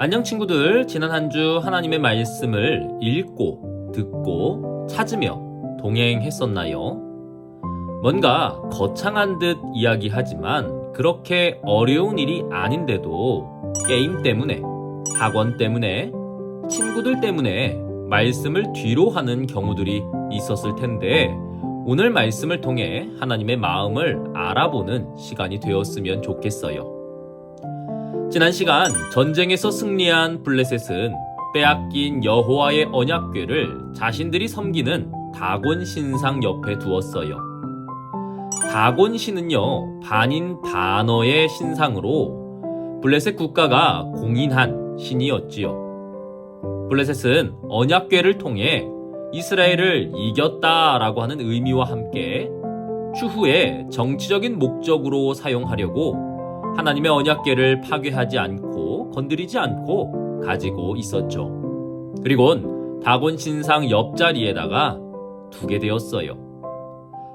안녕 친구들, 지난 한 주 하나님의 말씀을 읽고, 듣고, 찾으며 동행했었나요? 뭔가 거창한 듯 이야기하지만 그렇게 어려운 일이 아닌데도 게임 때문에, 학원 때문에, 친구들 때문에 말씀을 뒤로 하는 경우들이 있었을 텐데 오늘 말씀을 통해 하나님의 마음을 알아보는 시간이 되었으면 좋겠어요. 지난 시간 전쟁에서 승리한 블레셋은 빼앗긴 여호와의 언약궤를 자신들이 섬기는 다곤 신상 옆에 두었어요. 다곤 신은요 반인 반어의 신상으로 블레셋 국가가 공인한 신이었지요. 블레셋은 언약궤를 통해 이스라엘을 이겼다라고 하는 의미와 함께 추후에 정치적인 목적으로 사용하려고 하나님의 언약궤를 파괴하지 않고 건드리지 않고 가지고 있었죠. 그리곤 다곤 신상 옆자리에다가 두게 되었어요.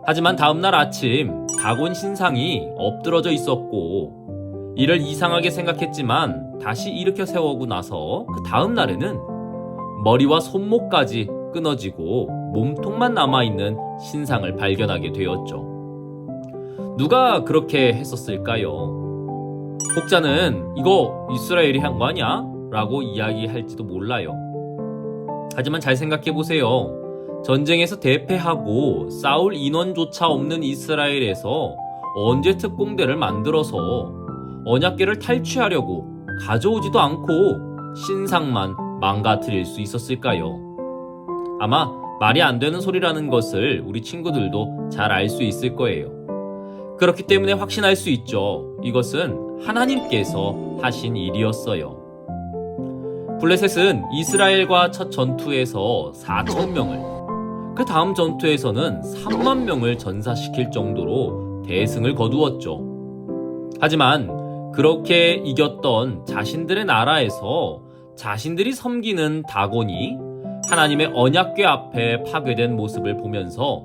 하지만 다음날 아침 다곤 신상이 엎드러져 있었고 이를 이상하게 생각했지만 다시 일으켜 세우고 나서 그 다음 날에는 머리와 손목까지 끊어지고 몸통만 남아있는 신상을 발견하게 되었죠. 누가 그렇게 했었을까요? 혹자는 이거 이스라엘이 한 거 아니야? 라고 이야기할지도 몰라요. 하지만 잘 생각해 보세요. 전쟁에서 대패하고 싸울 인원조차 없는 이스라엘에서 언제 특공대를 만들어서 언약계를 탈취하려고 가져오지도 않고 신상만 망가뜨릴 수 있었을까요? 아마 말이 안 되는 소리라는 것을 우리 친구들도 잘 알 수 있을 거예요. 그렇기 때문에 확신할 수 있죠. 이것은 하나님께서 하신 일이었어요. 블레셋은 이스라엘과 첫 전투에서 4천 명을, 그 다음 전투에서는 3만 명을 전사시킬 정도로 대승을 거두었죠. 하지만 그렇게 이겼던 자신들의 나라에서 자신들이 섬기는 다곤이 하나님의 언약궤 앞에 파괴된 모습을 보면서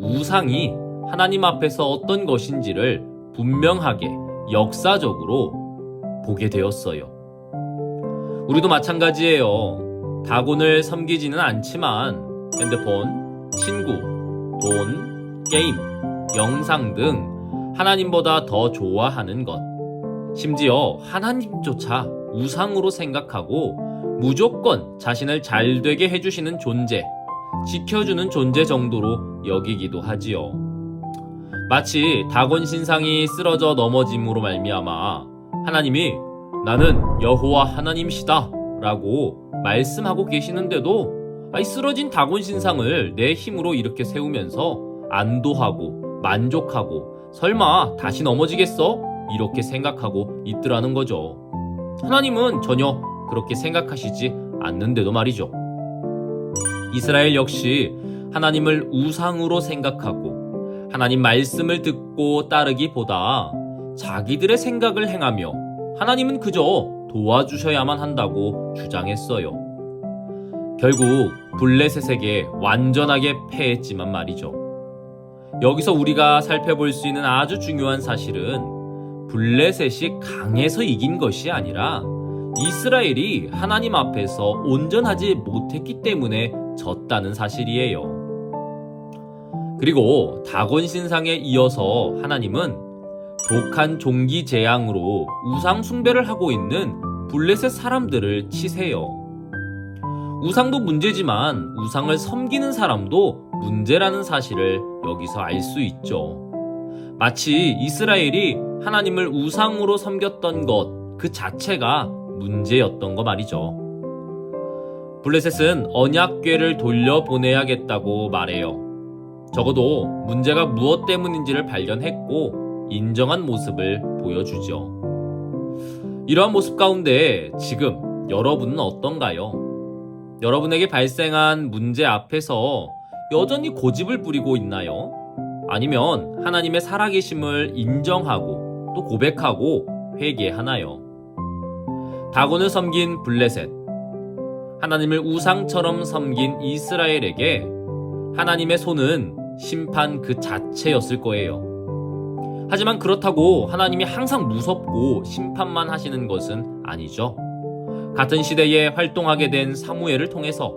우상이 하나님 앞에서 어떤 것인지를 분명하게 역사적으로 보게 되었어요. 우리도 마찬가지예요. 다곤을 섬기지는 않지만 핸드폰, 친구, 돈, 게임, 영상 등 하나님보다 더 좋아하는 것. 심지어 하나님조차 우상으로 생각하고 무조건 자신을 잘 되게 해주시는 존재, 지켜주는 존재 정도로 여기기도 하지요. 마치 다곤 신상이 쓰러져 넘어짐으로 말미암아 하나님이 나는 여호와 하나님이시다 라고 말씀하고 계시는데도 쓰러진 다곤 신상을 내 힘으로 이렇게 세우면서 안도하고 만족하고 설마 다시 넘어지겠어? 이렇게 생각하고 있더라는 거죠. 하나님은 전혀 그렇게 생각하시지 않는데도 말이죠. 이스라엘 역시 하나님을 우상으로 생각하고 하나님 말씀을 듣고 따르기보다 자기들의 생각을 행하며 하나님은 그저 도와주셔야만 한다고 주장했어요. 결국 블레셋에게 완전하게 패했지만 말이죠. 여기서 우리가 살펴볼 수 있는 아주 중요한 사실은 블레셋이 강해서 이긴 것이 아니라 이스라엘이 하나님 앞에서 온전하지 못했기 때문에 졌다는 사실이에요. 그리고 다곤 신상에 이어서 하나님은 독한 종기 재앙으로 우상 숭배를 하고 있는 블레셋 사람들을 치세요. 우상도 문제지만 우상을 섬기는 사람도 문제라는 사실을 여기서 알 수 있죠. 마치 이스라엘이 하나님을 우상으로 섬겼던 것 그 자체가 문제였던 거 말이죠. 블레셋은 언약궤를 돌려보내야겠다고 말해요. 적어도 문제가 무엇 때문인지를 발견했고 인정한 모습을 보여주죠. 이러한 모습 가운데 지금 여러분은 어떤가요? 여러분에게 발생한 문제 앞에서 여전히 고집을 부리고 있나요? 아니면 하나님의 살아계심을 인정하고 또 고백하고 회개하나요? 다곤을 섬긴 블레셋, 하나님을 우상처럼 섬긴 이스라엘에게 하나님의 손은 심판 그 자체였을 거예요. 하지만 그렇다고 하나님이 항상 무섭고 심판만 하시는 것은 아니죠. 같은 시대에 활동하게 된 사무엘을 통해서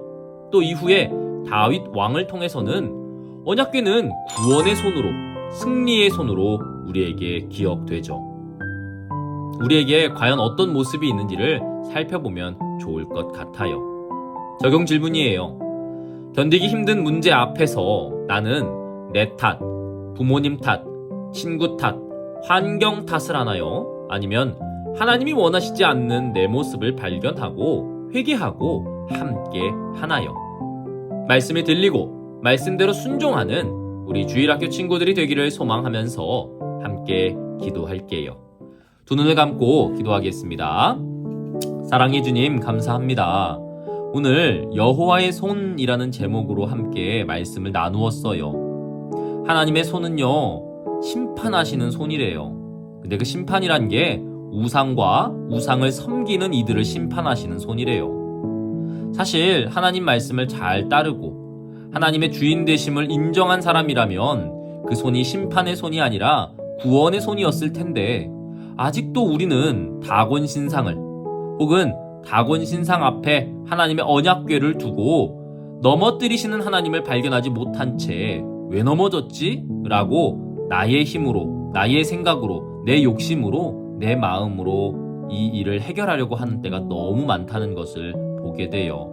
또 이후에 다윗 왕을 통해서는 언약궤는 구원의 손으로 승리의 손으로 우리에게 기억되죠. 우리에게 과연 어떤 모습이 있는지를 살펴보면 좋을 것 같아요. 적용 질문이에요. 견디기 힘든 문제 앞에서 나는 내 탓, 부모님 탓, 친구 탓, 환경 탓을 하나요? 아니면 하나님이 원하시지 않는 내 모습을 발견하고 회개하고 함께 하나요? 말씀이 들리고 말씀대로 순종하는 우리 주일학교 친구들이 되기를 소망하면서 함께 기도할게요. 두 눈을 감고 기도하겠습니다. 사랑해 주님 감사합니다. 오늘 여호와의 손이라는 제목으로 함께 말씀을 나누었어요. 하나님의 손은요 심판하시는 손이래요. 근데 그 심판이란 게 우상과 우상을 섬기는 이들을 심판하시는 손이래요. 사실 하나님 말씀을 잘 따르고 하나님의 주인 되심을 인정한 사람이라면 그 손이 심판의 손이 아니라 구원의 손이었을 텐데 아직도 우리는 다곤 신상을 혹은 다곤 신상 앞에 하나님의 언약궤를 두고 넘어뜨리시는 하나님을 발견하지 못한 채 왜 넘어졌지? 라고 나의 힘으로, 나의 생각으로, 내 욕심으로, 내 마음으로 이 일을 해결하려고 하는 때가 너무 많다는 것을 보게 돼요.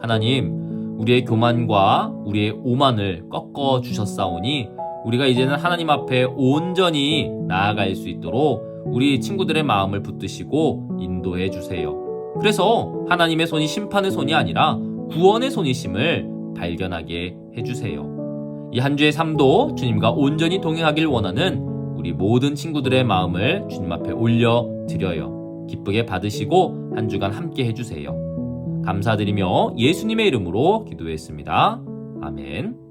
하나님, 우리의 교만과 우리의 오만을 꺾어 주셨사오니 우리가 이제는 하나님 앞에 온전히 나아갈 수 있도록 우리 친구들의 마음을 붙드시고 인도해 주세요. 그래서 하나님의 손이 심판의 손이 아니라 구원의 손이심을 발견하게 해주세요. 이 한 주의 삶도 주님과 온전히 동행하길 원하는 우리 모든 친구들의 마음을 주님 앞에 올려 드려요. 기쁘게 받으시고 한 주간 함께 해주세요. 감사드리며 예수님의 이름으로 기도했습니다. 아멘.